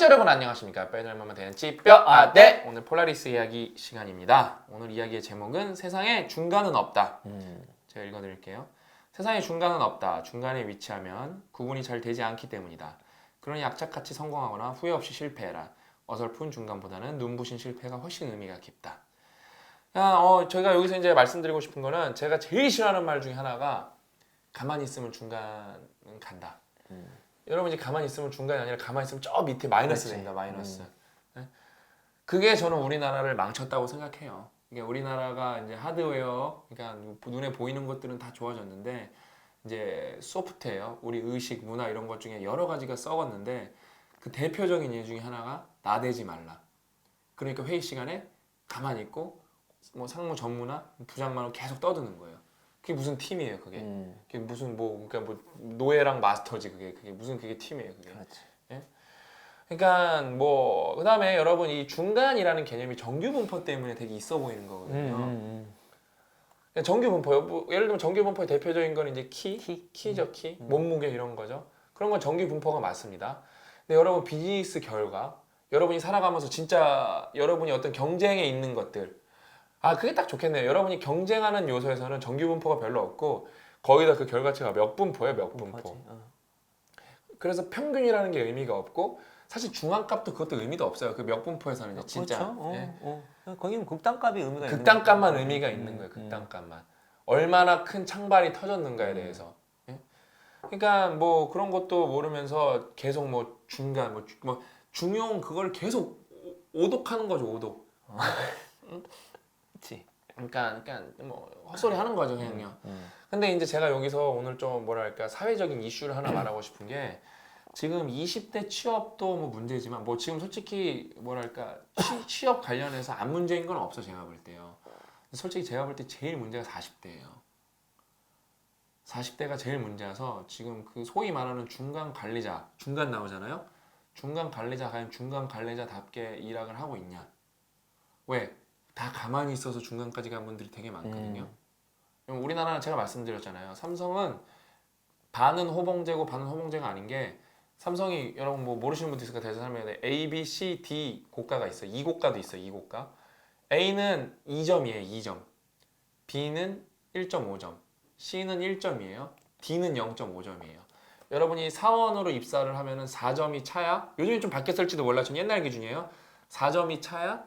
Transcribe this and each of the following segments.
뼈덕자 여러분 안녕하십니까? 뼈 닮으면 되는 찌뼈 아대 오늘 폴라리스 이야기 시간입니다. 오늘 이야기의 제목은 세상에 중간은 없다. 음. 제가 읽어드릴게요. 세상에 중간은 없다. 중간에 위치하면 구분이 잘 되지 않기 때문이다. 그러니 악착같이 성공하거나 후회 없이 실패해라. 어설픈 중간보다는 눈부신 실패가 훨씬 의미가 깊다. 야, 어, 저희가 여기서 이제 말씀드리고 싶은 거는 제가 제일 싫어하는 말 중에 하나가 가만히 있으면 중간은 간다. 음. 여러분 이제 가만히 있으면 중간이 아니라 가만히 있으면 저 밑에 마이너스 그렇지. 됩니다. 마이너스. 음. 네? 그게 저는 우리나라를 망쳤다고 생각해요. 이게 우리나라가 이제 하드웨어, 그러니까 눈에 보이는 것들은 다 좋아졌는데 이제 소프트웨어, 우리 의식, 문화 이런 것 중에 여러 가지가 썩었는데 그 대표적인 예 중에 하나가 나대지 말라. 그러니까 회의 시간에 가만히 있고 뭐 상무 전무나 부장만으로 계속 떠드는 거예요. 그게 무슨 팀이에요, 그게? 음. 그게 무슨 뭐 그러니까 뭐 노예랑 마스터지 그게 그게 무슨 그게 팀이에요 그게. 그렇지. 그러니까 뭐 그다음에 여러분 이 중간이라는 개념이 정규 분포 때문에 되게 있어 보이는 음, 거거든요. 음, 그러니까 정규 분포요. 뭐 예를 들면 정규 분포의 대표적인 건 이제 키, 키? 키죠 키, 음. 몸무게 이런 거죠. 그런 건 정규 분포가 맞습니다. 근데 여러분 비즈니스 결과, 여러분이 살아가면서 진짜 여러분이 어떤 경쟁에 있는 것들, 아 그게 딱 좋겠네요. 여러분이 경쟁하는 요소에서는 정규 분포가 별로 없고 거의 다 그 결과치가 몇 분포예요, 몇 음. 분포. 어. 그래서 평균이라는 게 의미가 없고 사실 중앙값도 그것도 의미도 없어요. 그 몇 분포에서는 이제 진짜 그렇죠. 어, 예. 어. 거기는 극단값이 의미가 있는 극단값만 거죠. 의미가 음, 있는 음, 거예요. 음. 극단값만 얼마나 큰 창발이 터졌는가에 음. 대해서. 예? 그러니까 뭐 그런 것도 모르면서 계속 뭐 중간 뭐, 주- 뭐 중용 그걸 계속 오- 오독하는 거죠. 오독. 그렇지. 그러니까 그러니까 뭐 헛소리 하는 거죠, 그냥요. 음. 근데 이제 제가 여기서 오늘 좀 뭐랄까 사회적인 이슈를 하나 말하고 싶은 게 지금 20대 취업도 뭐 문제지만 뭐 지금 솔직히 뭐랄까 취, 취업 관련해서 안 문제인 건 없어 제가 볼 때요. 솔직히 제가 볼 때 제일 문제가 40대예요. 40대가 제일 문제라서 지금 그 소위 말하는 중간 관리자 중간 나오잖아요. 중간 관리자 과연 중간 관리자답게 일학을 하고 있냐? 왜? 다 가만히 있어서 중간까지 간 분들이 되게 많거든요. 음. 그럼 우리나라는 제가 말씀드렸잖아요. 삼성은 반은 호봉제고 반은 호봉제가 아닌 게 삼성이 여러분 뭐 모르시는 분도 있을까 대해서 설명해 A, B, C, D 고가가 있어요. 2고가도 있어요. 2고가. A는 2점이에요. 2점. B는 1.5점. C는 1점이에요. D는 0.5점이에요. 여러분이 사원으로 입사를 하면은 4점이 차야 요즘에 좀 바뀌었을지도 몰라. 전 옛날 기준이에요. 4점이 차야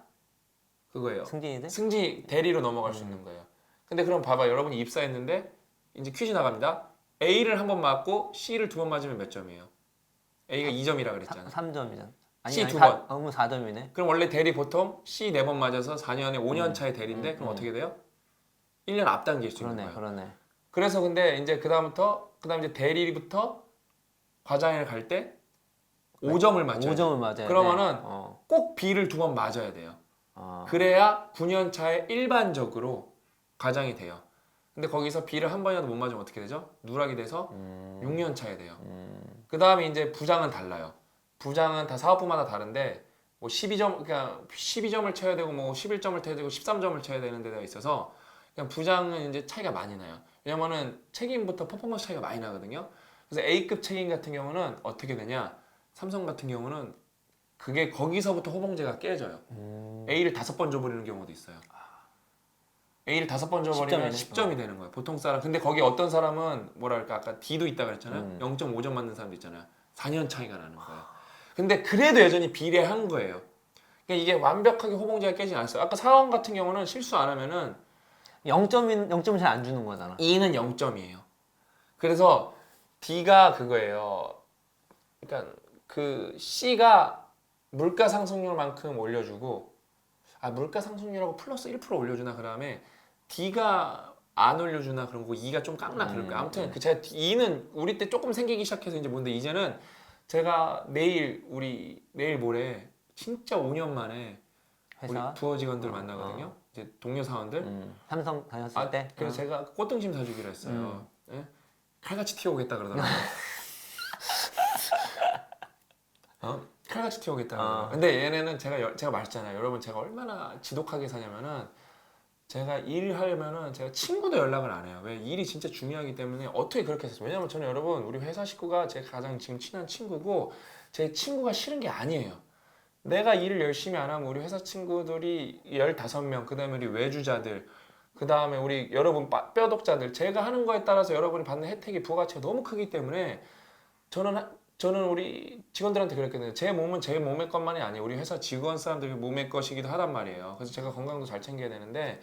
그거예요. 승진이들? 승지 대리로 넘어갈 수 있는 거예요. 근데 그럼 봐봐 여러분이 입사했는데 이제 퀴즈 나갑니다. A를 한 번 맞고 C를 두 번 맞으면 몇 점이에요? A가 2점이라 그랬잖아. 3점이잖아. 아니, C 아니, 두 사- 번. 어, 그러면 4점이네. 그럼 원래 대리 보통 C 네 번 맞아서 4년에 5년 음. 차의 대리인데 음, 그럼 음. 어떻게 돼요? 1년 앞당길 수 있는 그러네, 거예요. 그러네. 그래서 근데 이제 그다음부터 그다음 이제 대리부터 과장을 갈 때 5점을 맞춰야 돼요. 5점을 맞아야 그러면은 돼. 어. 꼭 B를 두 번 맞아야 돼요. 어. 그래야 9년 차에 일반적으로 과장이 돼요. 근데 거기서 B를 한 번이라도 못 맞으면 어떻게 되죠? 누락이 돼서 음. 6년 차에 돼요. 음. 그 다음에 이제 부장은 달라요. 부장은 다 사업부마다 다른데 뭐 12점 그러니까 12점을 쳐야 되고 뭐 11점을 쳐야 되고 13점을 쳐야 되는 데가 있어서 그냥 부장은 이제 차이가 많이 나요. 왜냐면은 책임부터 퍼포먼스 차이가 많이 나거든요. 그래서 A급 책임 같은 경우는 어떻게 되냐? 삼성 같은 경우는 그게 거기서부터 호봉제가 깨져요. 음. A를 다섯 번 줘버리는 경우도 있어요. A를 다섯 번 줘버리면 10점이네. 10점이 되는 거예요. 보통 사람. 근데 거기 어떤 사람은 뭐랄까 아까 D도 있다 그랬잖아요. 음. 0.5점 맞는 사람도 있잖아요. 4년 차이가 나는 거예요. 근데 그래도 여전히 비례한 거예요. 그러니까 이게 완벽하게 호봉제가 깨지지 않았어요. 아까 사원 같은 경우는 실수 안 하면은 0점인 0점을 잘 안 주는 거잖아. 2는 0점이에요. 그래서 D가 그거예요. 그러니까 그 C가 물가 상승률만큼 올려주고 아 물가 상승률하고 플러스 1% 올려주나 그 다음에 D가 안 올려주나 그런 거 2가 좀 깎나 그럴 거예요. 음, 아무튼 음. 그 제가 2는 우리 때 조금 생기기 시작해서 이제 뭔데 이제는 제가 내일 우리 내일 모레 진짜 5년 만에 회사. 우리 부하 직원들 어, 만나거든요. 이제 동료 사원들. 음. 삼성 다녔을 아, 때. 그래서 어. 제가 꽃등심 사주기로 했어요. 예? 칼같이 튀어오겠다 그러더라고요. 어? 칼같이 튀어오겠다. 그러더라고요. 어. 근데 얘네는 제가 여- 제가 말했잖아요. 여러분 제가 얼마나 지독하게 사냐면은 제가 일하려면은 제가 친구도 연락을 안 해요. 왜 일이 진짜 중요하기 때문에 어떻게 그렇게 했어요? 왜냐면 저는 여러분 우리 회사 식구가 제 가장 지금 친한 친구고 제 친구가 싫은 게 아니에요. 내가 일을 열심히 안 하면 우리 회사 친구들이 15명, 그 다음에 우리 외주자들, 그 다음에 우리 여러분 빠- 뼈독자들, 제가 하는 거에 따라서 여러분이 받는 혜택이 부가가치가 너무 크기 때문에 저는 하- 저는 우리 직원들한테 그랬거든요. 제 몸은 제 몸의 것만이 아니에요. 우리 회사 직원 사람들의 몸의 것이기도 하단 말이에요. 그래서 제가 건강도 잘 챙겨야 되는데,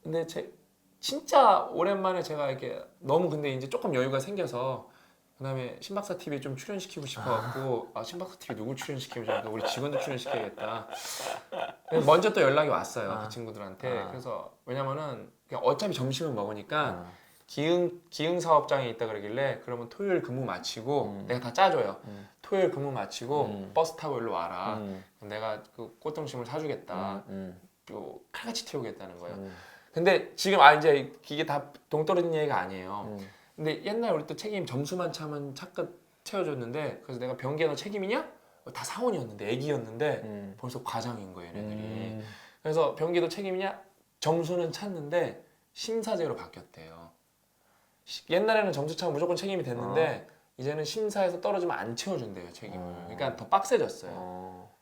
근데 제 진짜 오랜만에 제가 이렇게 너무 근데 이제 조금 여유가 생겨서 그다음에 신박사 TV에 좀 출연시키고 싶어갖고 아 신박사 TV 누구 출연시키면 좋을까 우리 직원들 출연시켜야겠다. 먼저 또 연락이 왔어요 아. 그 친구들한테. 아. 그래서 왜냐면은 그냥 어차피 점심은 먹으니까 어. 기흥 기흥 사업장에 있다 그러길래 그러면 토요일 근무 마치고 음. 내가 다 짜줘요. 음. 토요일 근무 마치고 음. 버스 타고 일로 와라. 음. 내가 그 꽃등심을 사주겠다. 음. 또 칼같이 태우겠다는 거예요. 음. 근데 지금 아 이제 이게 다 동떨어진 얘기가 아니에요. 음. 근데 옛날 우리 또 책임 점수만 차면 차끝 채워줬는데 그래서 내가 변기에 너 책임이냐? 어, 다 사원이었는데 애기였는데 음. 벌써 과장인 거예요 얘네들이. 음. 그래서 변기도 책임이냐? 점수는 찼는데 심사제로 바뀌었대요. 시- 옛날에는 점수 차면 무조건 책임이 됐는데 이제는 심사에서 떨어지면 안 채워준대요 책임을. 어. 그러니까 더 빡세졌어요. 어.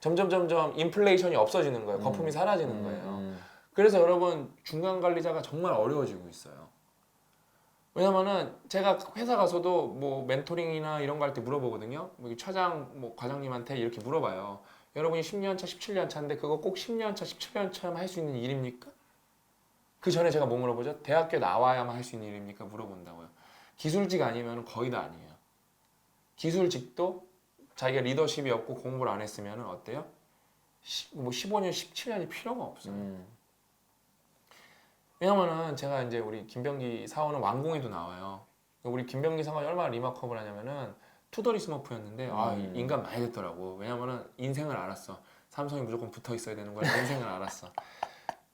점점 점점 인플레이션이 없어지는 거예요. 거품이 사라지는 음. 거예요. 음. 그래서 여러분 중간 관리자가 정말 어려워지고 있어요. 왜냐면은 제가 회사 가서도 뭐 멘토링이나 이런 거 할 때 물어보거든요. 뭐 차장 뭐 과장님한테 이렇게 물어봐요. 여러분이 10년 차, 17년 차인데 그거 꼭 10년 차, 17년 차만 할 수 있는 일입니까? 그 전에 제가 뭐 물어보죠? 대학교 나와야만 할 수 있는 일입니까? 물어본다고요. 기술직 아니면 거의 다 아니에요. 기술직도 자기가 리더십이 없고 공부를 안 했으면 어때요? 시- 뭐 15년, 17년이 필요가 없어요. 음. 왜냐면은 제가 이제 우리 김병기 사원은 완공에도 나와요. 우리 김병기 사원이 얼마나 리마커블 하냐면은 투더리 스머프였는데 아 음. 인간 많이 됐더라고. 왜냐면은 인생을 알았어. 삼성이 무조건 붙어 있어야 되는 거야. 인생을 알았어.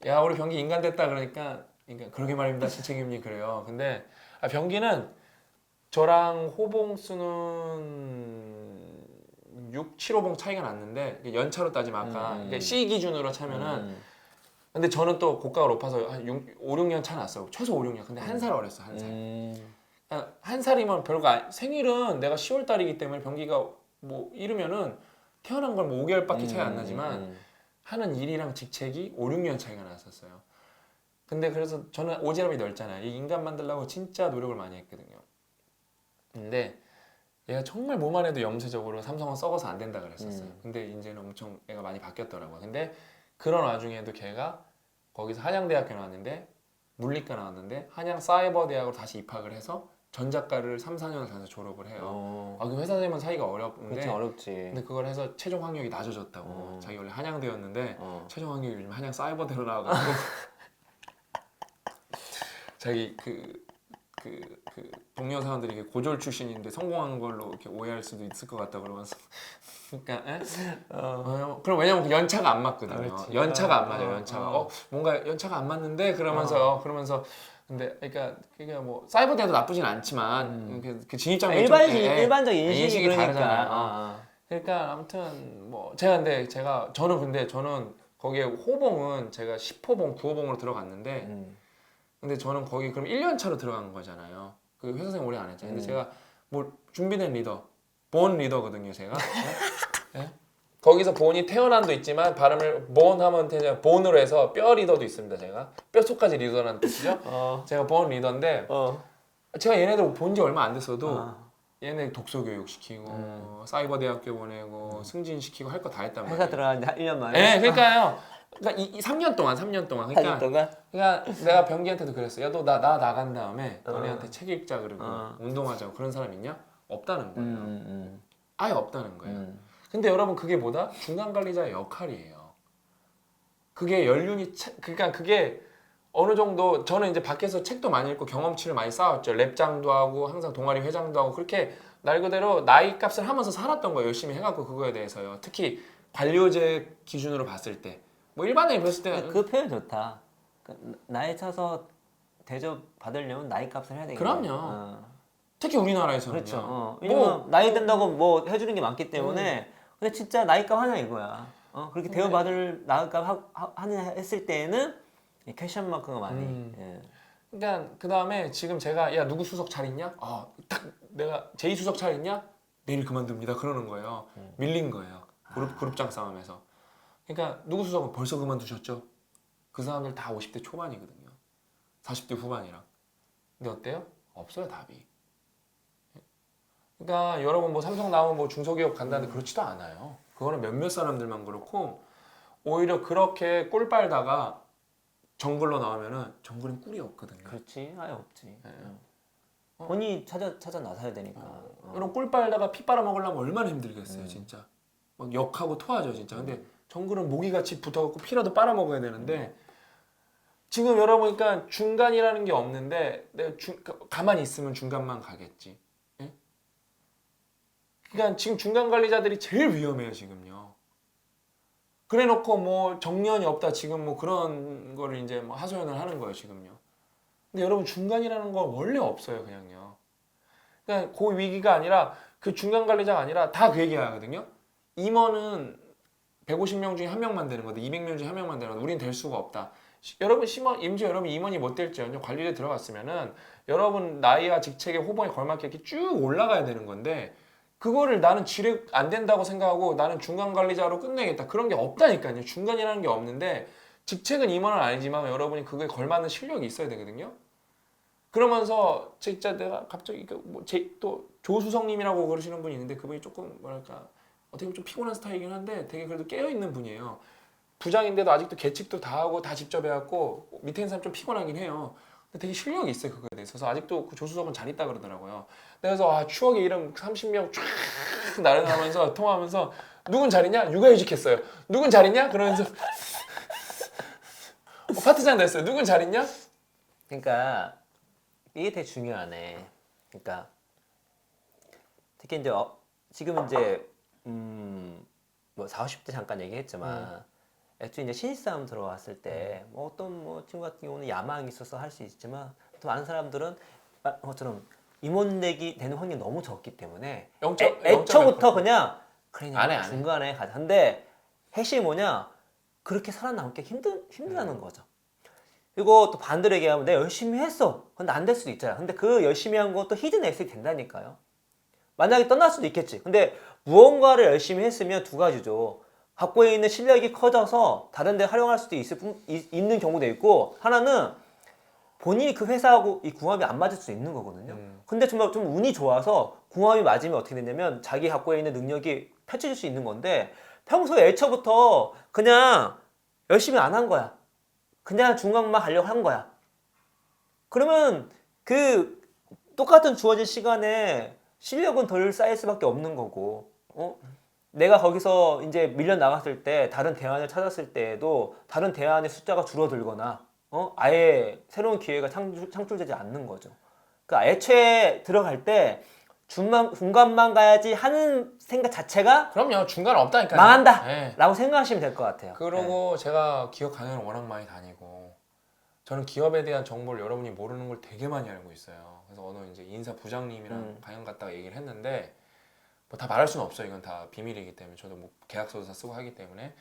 야 우리 병기 인간 됐다 그러니까 인간 그러게 말입니다 신책임님 그래요. 근데 아, 병기는 저랑 호봉 수는 6, 7호봉 차이가 났는데 연차로 따지면 아까 음. 그러니까 C 기준으로 차면은 음. 근데 저는 또 고가가 높아서 한 6, 5, 6년 차 났어요. 최소 5, 6년. 근데 한 살 어렸어, 한 살. 음. 그냥 한 살이면 별거 아니, 생일은 내가 10월 달이기 때문에 병기가 뭐 이르면은 태어난 건뭐 5개월밖에 차이 안 나지만 음. 하는 일이랑 직책이 5, 6년 차이가 났었어요. 근데 그래서 저는 오지랖이 넓잖아요. 이 인간 만들려고 진짜 노력을 많이 했거든요. 근데 얘가 정말 뭐만 해도 염세적으로 삼성은 썩어서 안 된다 그랬었어요. 음. 근데 이제는 엄청 애가 많이 바뀌었더라고요. 근데 그런 와중에도 걔가 거기서 한양대학교 나왔는데 물리과 나왔는데 한양 사이버 대학으로 다시 입학을 해서 전작가를 3, 4년을 다녀서 졸업을 해요. 어. 아, 그 회사 다니면 사이가 어렵는데 그렇지 어렵지. 근데 그걸 해서 최종 학력이 낮아졌다고. 어. 자기 원래 한양대였는데 어. 최종 학력이 요즘 한양 사이버대로 나와가지고 자기 그, 그, 그 동료 사원들이 이게 고졸 출신인데 성공한 걸로 이렇게 오해할 수도 있을 것 같다 그러면서 그러니까 에? 어, 그럼 왜냐면 그 연차가 안 맞거든요. 그렇지. 연차가 안 맞아요. 어, 연차가 어. 어, 뭔가 연차가 안 맞는데 그러면서 그러면서 근데 그러니까 그게 뭐 사이버대도 나쁘진 않지만 음. 그, 그 진입장벽이 좀- 일반적. 일반적 인식이, 인식이 그러니까. 다르잖아요. 아, 그러니까 아무튼 뭐 제가 근데 제가 저는 근데 저는 거기에 호봉은 제가 10호봉, 9호봉으로 아. 들어갔는데 음. 근데 저는 거기 그럼 1년 차로 들어간 거잖아요. 그 회사 생활 오래 안 했잖아요. 근데 음. 제가 뭐 준비된 리더, 본 리더거든요, 제가. 네? 네? 거기서 본이 태어난도 있지만 발음을 본 하면 그냥 본으로 해서 뼈 리더도 있습니다, 제가. 뼈속까지 리더라는 뜻이죠. 어. 제가 본 리더인데 어. 제가 얘네들 본 지 얼마 안 됐어도 아. 얘네 독서 교육 시키고 음. 사이버 대학교 보내고 승진 시키고 할 거 다 했단 말이에요. 회사 들어간 지 1년 만에. 네, 그러니까요. 그러니까 이, 이 3년 동안, 3년 동안. 한 그러니까, 동안. 그러니까 내가 병기한테도 그랬어. 야, 너 나 나 나간 다음에 어. 너네한테 책 읽자 그러고 어. 운동하자고 그런 사람 있냐? 없다는 거예요. 음, 음, 아예 없다는 음. 거예요. 음. 근데 여러분 그게 뭐다? 중간 관리자의 역할이에요. 그게 연륜이 차- 그러니까 그게 어느 정도 저는 이제 밖에서 책도 많이 읽고 경험치를 많이 쌓았죠. 랩장도 하고 항상 동아리 회장도 하고 그렇게 날 그대로 나이 값을 하면서 살았던 거예요. 열심히 해갖고 그거에 대해서요. 특히 관료제 기준으로 봤을 때. 뭐 일반인이 봤을 때는 그 표현 좋다. 그 나이 차서 대접 받으려면 나이 값을 해야 되겠네. 그럼요. 어. 특히 우리나라에서는요. 그렇죠. 어. 뭐- 왜냐면 나이 든다고 뭐 해주는 게 많기 때문에 근데 진짜 나이 값 하냐 이거야. 어 그렇게 네. 대우 받을 나이 값 하- 하- 하느냐 했을 때에는 이 캐션 마크가 많이. 음. 예. 그러니까 그 다음에 지금 제가 야 누구 수석 잘 있냐? 아 딱 내가 제이 수석 잘 있냐? 내일 그만둡니다. 그러는 거예요. 밀린 거예요. 그룹 그룹장 싸움에서. 그러니까 누구 수석은 벌써 그만두셨죠? 그 사람들 다 50대 초반이거든요. 40대 후반이랑. 근데 어때요? 없어요 답이. 그러니까 여러분 뭐 삼성 나오면 뭐 중소기업 간다는데 그렇지도 않아요. 그거는 몇몇 사람들만 그렇고 오히려 그렇게 꿀 빨다가 정글로 나오면은 정글은 꿀이 없거든요. 그렇지 아예 없지. 네. 응. 어. 본인이 찾아 찾아 나서야 되니까. 어. 이런 꿀 빨다가 피 빨아 먹으려면 얼마나 힘들겠어요, 음. 진짜. 막 역하고 토하죠, 진짜. 근데 정글은 모기같이 붙어갖고 피라도 빨아 먹어야 되는데 지금 여러분 그러니까 중간이라는 게 없는데 내가 중, 가만히 있으면 중간만 가겠지. 예? 그러니까 지금 중간 관리자들이 제일 위험해요, 지금요. 그래놓고 뭐 정년이 없다 지금 뭐 그런 거를 이제 뭐 하소연을 하는 거예요, 지금요. 근데 여러분 중간이라는 건 원래 없어요, 그냥요. 그러니까 그 위기가 아니라 그 중간 관리자가 아니라 다 그 얘기 하거든요. 임원은 150명 중에 한 명만 되는 건데 200명 중에 한 명만 되는 건데 우리는 될 수가 없다. 시- 여러분 심원 임시 여러분 임원이 못 될지언정 관리에 들어갔으면은 여러분 나이와 직책의 호봉에 걸맞게 이렇게 쭉 올라가야 되는 건데 그거를 나는 지뢰 안 된다고 생각하고 나는 중간 관리자로 끝내겠다 그런 게 없다니까요. 중간이라는 게 없는데 직책은 임원은 아니지만 여러분이 그거에 걸맞는 실력이 있어야 되거든요. 그러면서 진짜 내가 갑자기 그 뭐제또 조수성님이라고 그러시는 분이 있는데 그분이 조금 뭐랄까 어떻게 보면 좀 피곤한 스타일이긴 한데 되게 그래도 깨어 있는 분이에요. 부장인데도 아직도 계측도 다 하고 다 직접 해갖고 밑에 있는 사람 좀 피곤하긴 해요. 되게 실력이 있어요 그거에 대해서. 그래서 아직도 그 조수석은 잘 있다 그러더라고요. 그래서 아, 추억의 이름 30명 쫙 나른하면서 통화하면서 누군 잘 있냐? 육아휴직했어요. 누군 잘 있냐? 그러면서 어, 파트장 됐어요. 누군 잘 있냐? 그러니까 이게 되게 중요하네. 그러니까 특히 이제 어, 지금 이제 음 뭐 40, 50대 잠깐 얘기했지만 애초에 이제 신입사원 들어왔을 때 뭐 어떤 뭐 친구 같은 경우는 야망이 있어서 할 수 있지만 또 많은 사람들은 말 것처럼 임원 내기 되는 확률이 너무 적기 때문에 영점- 애, 애초부터 영점몇 그냥 그래 안 해, 그냥 안 해. 중간에 가자. 근데 핵심이 뭐냐? 그렇게 살아남기 힘든 음. 힘들다는 거죠. 그리고 또 반대로 얘기하면 내가 열심히 했어. 근데 안 될 수도 있잖아. 근데 그 열심히 한 것도 히든 에셋이 된다니까요. 만약에 떠날 수도 있겠지. 근데 무언가를 열심히 했으면 두 가지죠. 갖고 있는 실력이 커져서 다른 데 활용할 수도 있을 뿐, 이- 있는 경우도 있고 하나는 본인이 그 회사하고 이 궁합이 안 맞을 수 있는 거거든요. 음. 근데 정말 좀 운이 좋아서 궁합이 맞으면 어떻게 되냐면 자기 갖고 있는 능력이 펼쳐질 수 있는 건데 평소에 애초부터 그냥 열심히 안 한 거야. 그냥 중간만 가려고 한 거야. 그러면 그 똑같은 주어진 시간에 실력은 덜 쌓일 수밖에 없는 거고, 어? 내가 거기서 이제 밀려 나갔을 때 다른 대안을 찾았을 때에도 다른 대안의 숫자가 줄어들거나, 어? 아예 새로운 기회가 창출, 창출되지 않는 거죠. 그 애초에 들어갈 때 중간, 중간만 가야지 하는 생각 자체가 그럼요 중간 없다니까요. 망한다! 네. 라고 생각하시면 될 것 같아요. 그러고 제가 기업 강연을 워낙 많이 다니고 저는 기업에 대한 정보를 여러분이 모르는 걸 되게 많이 알고 있어요. 그래서 어느 이제 인사 부장님이랑 음. 강연 갔다가 얘기를 했는데 뭐 다 말할 수는 없어요. 이건 다 비밀이기 때문에 저도 뭐 계약서도 다 쓰고 하기 때문에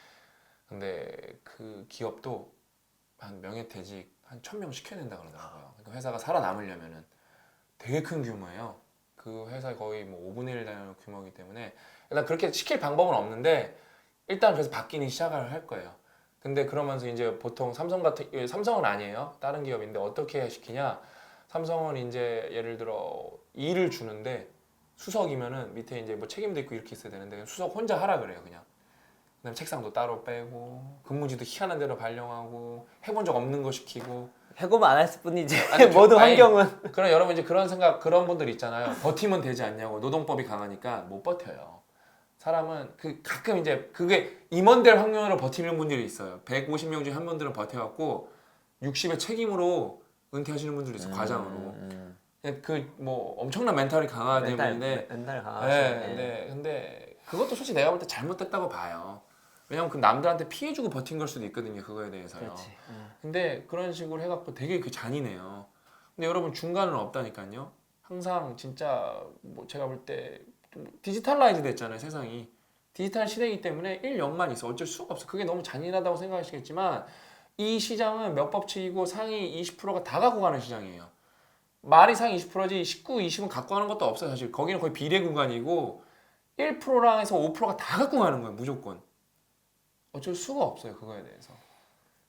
근데 그 기업도 한 명예퇴직 한 천 명 시켜야 된다 그러더라고요. 그러니까 회사가 살아남으려면은 되게 큰 규모예요. 그 회사 거의 뭐 5분의 1 되는 규모이기 때문에 일단 그렇게 시킬 방법은 없는데 일단 그래서 바뀌는 시작을 할 거예요. 근데 그러면서 이제 보통 삼성 같은 예, 삼성은 아니에요. 다른 기업인데 어떻게 시키냐? 삼성은 이제 예를 들어 일을 주는데 수석이면은 밑에 이제 뭐 책임도 있고 이렇게 있어야 되는데 수석 혼자 하라 그래요, 그냥. 그다음 책상도 따로 빼고 근무지도 희한한 대로 발령하고 해본 적 없는 거 시키고 해고만 안 했을 뿐이지 아니, 모든 아니, 환경은 그럼 여러분 이제 그런 생각 그런 분들 있잖아요. 버티면 되지 않냐고 노동법이 강하니까 못 버텨요. 사람은 그 가끔 이제 그게 임원될 확률로 버티는 분들이 있어요. 150명 중에 한 분들은 버텨갖고 60의 책임으로 은퇴하시는 분들도 있어 요 과장으로. 음, 그뭐 엄청난 멘탈이 강한 멘탈 분인데 멘탈 강하시 네, 네, 근데 그것도 솔직히 내가 볼 때 잘못됐다고 봐요. 왜냐면 그 남들한테 피해주고 버틴 걸 수도 있거든요. 그거에 대해서요. 그렇지. 음. 근데 그런 식으로 해갖고 되게 그 잔인해요. 근데 여러분 중간은 없다니까요. 항상 진짜 뭐 제가 볼 때 디지털라이즈 됐잖아요 세상이. 디지털 시대이기 때문에 1, 0만 있어 어쩔 수가 없어. 그게 너무 잔인하다고 생각하시겠지만 이 시장은 몇 법칙이고 상위 20%가 다 갖고 가는 시장이에요. 말 이 상위 20%지 19, 20은 갖고 가는 것도 없어요 사실. 거기는 거의 비례 구간이고 1%랑 해서 5%가 다 갖고 가는 거예요 무조건. 어쩔 수가 없어요 그거에 대해서.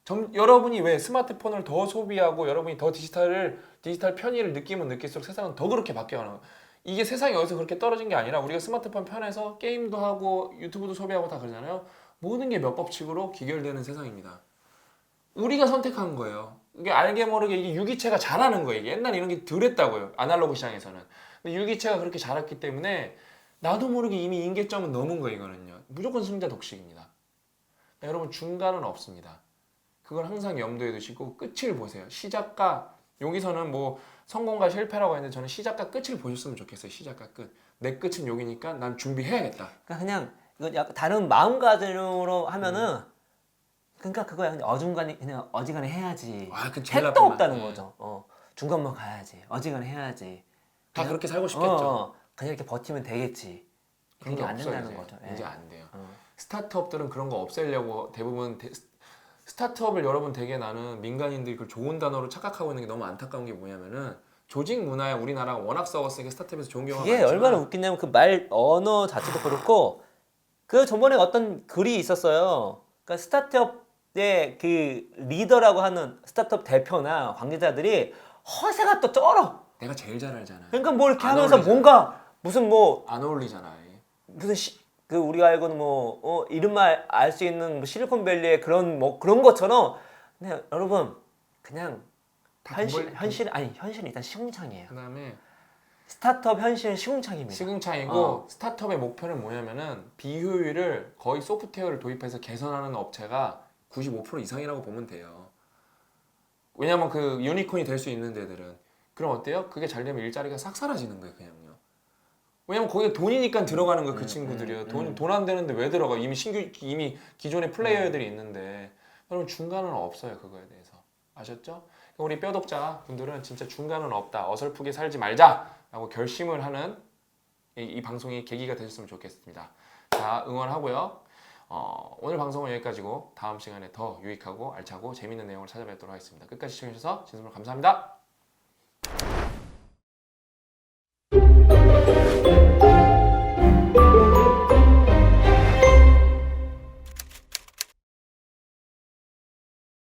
점, 여러분이 왜 스마트폰을 더 소비하고 여러분이 더 디지털을 디지털 편의를 느끼면 느낄수록 세상은 더 그렇게 바뀌어가는 거예요 이게 세상이 어디서 그렇게 떨어진 게 아니라 우리가 스마트폰 편해서 게임도 하고 유튜브도 소비하고 다 그러잖아요. 모든 게 몇 법칙으로 기결되는 세상입니다. 우리가 선택한 거예요 이게 알게 모르게 이게 유기체가 잘하는 거예요. 옛날에 이런 게 덜했다고요 아날로그 시장에서는. 근데 유기체가 그렇게 자랐기 때문에 나도 모르게 이미 인계점은 넘은 거예요 이거는요. 무조건 승자 독식입니다. 그러니까 여러분 중간은 없습니다. 그걸 항상 염두에 두시고 끝을 보세요. 시작과 여기서는 뭐 성공과 실패라고 했는데 저는 시작과 끝을 보셨으면 좋겠어요 시작과 끝 내 끝은 여기니까 난 준비해야겠다. 그러니까 그냥 이거 약간 다른 마음가짐으로 하면은 그러니까 그거야 그냥 어중간히 그냥 어지간히 해야지 아, 그 제일 택도 나쁜 말. 없다는 네. 거죠. 어 중간만 가야지 어지간히 해야지. 다 그렇게 살고 싶겠죠 어, 그냥 이렇게 버티면 되겠지. 그런 그런 게게안 없어요 된다는 이제. 거죠. 예. 이제 안 돼요 어. 스타트업들은 그런 거 없애려고 대부분 대- 스타트업을 여러분 되게 나는 민간인들이 그 좋은 단어로 착각하고 있는 게 너무 안타까운 게 뭐냐면은 조직 문화에 우리나라가 워낙 썩었으니까 스타트업에서 좋은 경우가 이게 많지만 얼마나 웃기냐면 그 말 언어 자체도 그렇고 그 전번에 어떤 글이 있었어요. 그러니까 스타트업 의그 리더라고 하는 스타트업 대표나 관계자들이 허세가 또 쩔어. 내가 제일 잘 알잖아요 그러니까 뭐 이렇게 안 하면서 어울리잖아. 뭔가 무슨 뭐 안 어울리잖아 무슨 시, 그 우리가 알고는 뭐 어, 이름만 알 수 있는 뭐 실리콘밸리의 그런 뭐 그런 것처럼 그냥 여러분 그냥 다 현실 돈 벌- 현실 아니 현실 은 일단 시궁창이에요. 그다음에 스타트업 현실은 시궁창입니다. 시궁창이고 어. 스타트업의 목표는 뭐냐면은 비효율을 거의 소프트웨어를 도입해서 개선하는 업체가 95% 이상이라고 보면 돼요. 왜냐면 그 유니콘이 될 수 있는 데들은 그럼 어때요? 그게 잘 되면 일자리가 싹 사라지는 거예요, 그냥요. 왜냐면 거기에 돈이니까 들어가는 거예요, 그 음, 친구들이요. 음, 돈 음. 돈안 되는데 왜 들어가? 이미 신규 이미 기존의 플레이어들이 있는데 여러분 중간은 없어요, 그거에 대해서 아셨죠? 우리 뼈독자 분들은 진짜 중간은 없다, 어설프게 살지 말자라고 결심을 하는 이, 이 방송이 계기가 되셨으면 좋겠습니다. 자, 응원하고요. 어, 오늘 방송은 여기까지고 다음 시간에 더 유익하고 알차고 재밌는 내용을 찾아뵙도록 하겠습니다. 끝까지 시청해주셔서 진심으로 감사합니다.